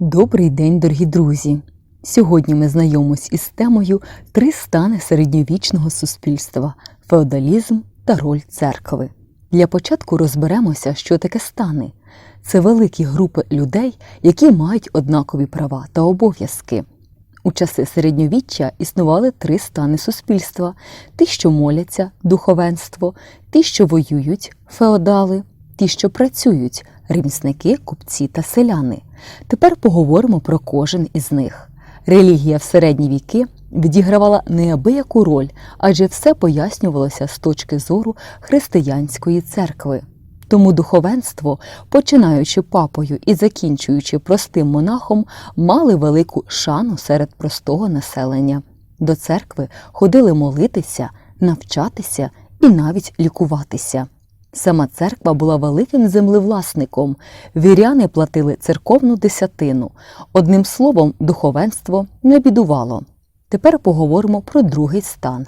Добрий день, дорогі друзі! Сьогодні ми знайомимось із темою Три стани середньовічного суспільства феодалізм та роль церкви. Для початку розберемося, що таке стани. Це великі групи людей, які мають однакові права та обов'язки. У часи середньовіччя існували три стани суспільства: ті, що моляться духовенство, ті, що воюють феодали, ті, що працюють ремісники, купці та селяни. Тепер поговоримо про кожен із них. Релігія в середні віки відігравала неабияку роль, адже все пояснювалося з точки зору християнської церкви. Тому духовенство, починаючи папою і закінчуючи простим монахом, мали велику шану серед простого населення. До церкви ходили молитися, навчатися і навіть лікуватися. Сама церква була великим землевласником. Віряни платили церковну десятину. Одним словом, духовенство не бідувало. Тепер поговоримо про другий стан.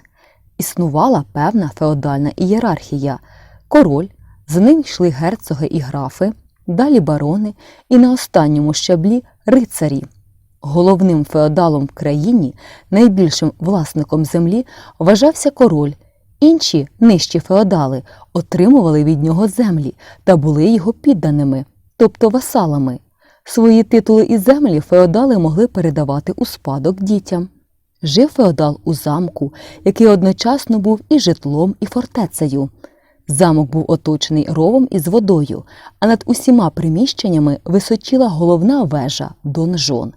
Існувала певна феодальна ієрархія. Король, за ним йшли герцоги і графи, далі барони і на останньому щаблі рицарі. Головним феодалом в країні, найбільшим власником землі, вважався король. Інші нижчі феодали отримували від нього землі та були його підданими, тобто васалами. Свої титули і землі феодали могли передавати у спадок дітям. Жив феодал у замку, який одночасно був і житлом, і фортецею. Замок був оточений ровом із водою, а над усіма приміщеннями височила головна вежа донжон.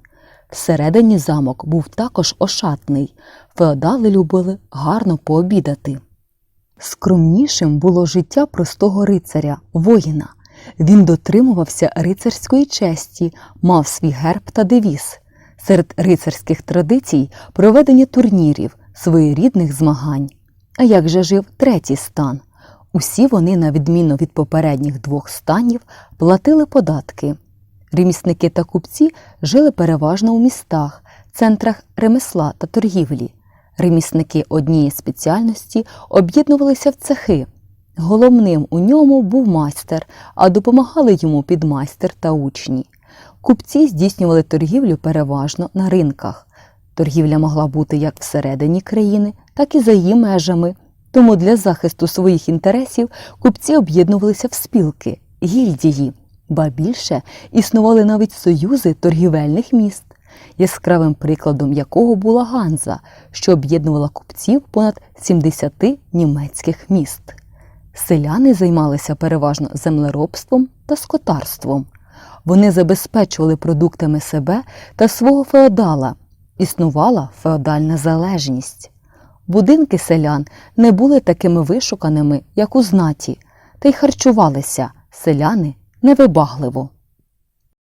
Всередині замок був також ошатний. Феодали любили гарно пообідати. Скромнішим було життя простого рицаря, воїна. Він дотримувався рицарської честі, мав свій герб та девіз. Серед рицарських традицій проведення турнірів, своєрідних змагань. А як же жив третій стан? Усі вони, на відміну від попередніх двох станів, платили податки. Ремісники та купці жили переважно у містах, центрах ремесла та торгівлі. Ремісники однієї спеціальності об'єднувалися в цехи. Головним у ньому був майстер, а допомагали йому підмайстер та учні. Купці здійснювали торгівлю переважно на ринках. Торгівля могла бути як всередині країни, так і за її межами. Тому для захисту своїх інтересів купці об'єднувалися в спілки, гільдії, ба більше існували навіть союзи торгівельних міст яскравим прикладом якого була Ганза, що об'єднувала купців понад 70 німецьких міст. Селяни займалися переважно землеробством та скотарством. Вони забезпечували продуктами себе та свого феодала. Існувала феодальна залежність. Будинки селян не були такими вишуканими, як у знаті, та й харчувалися селяни невибагливо.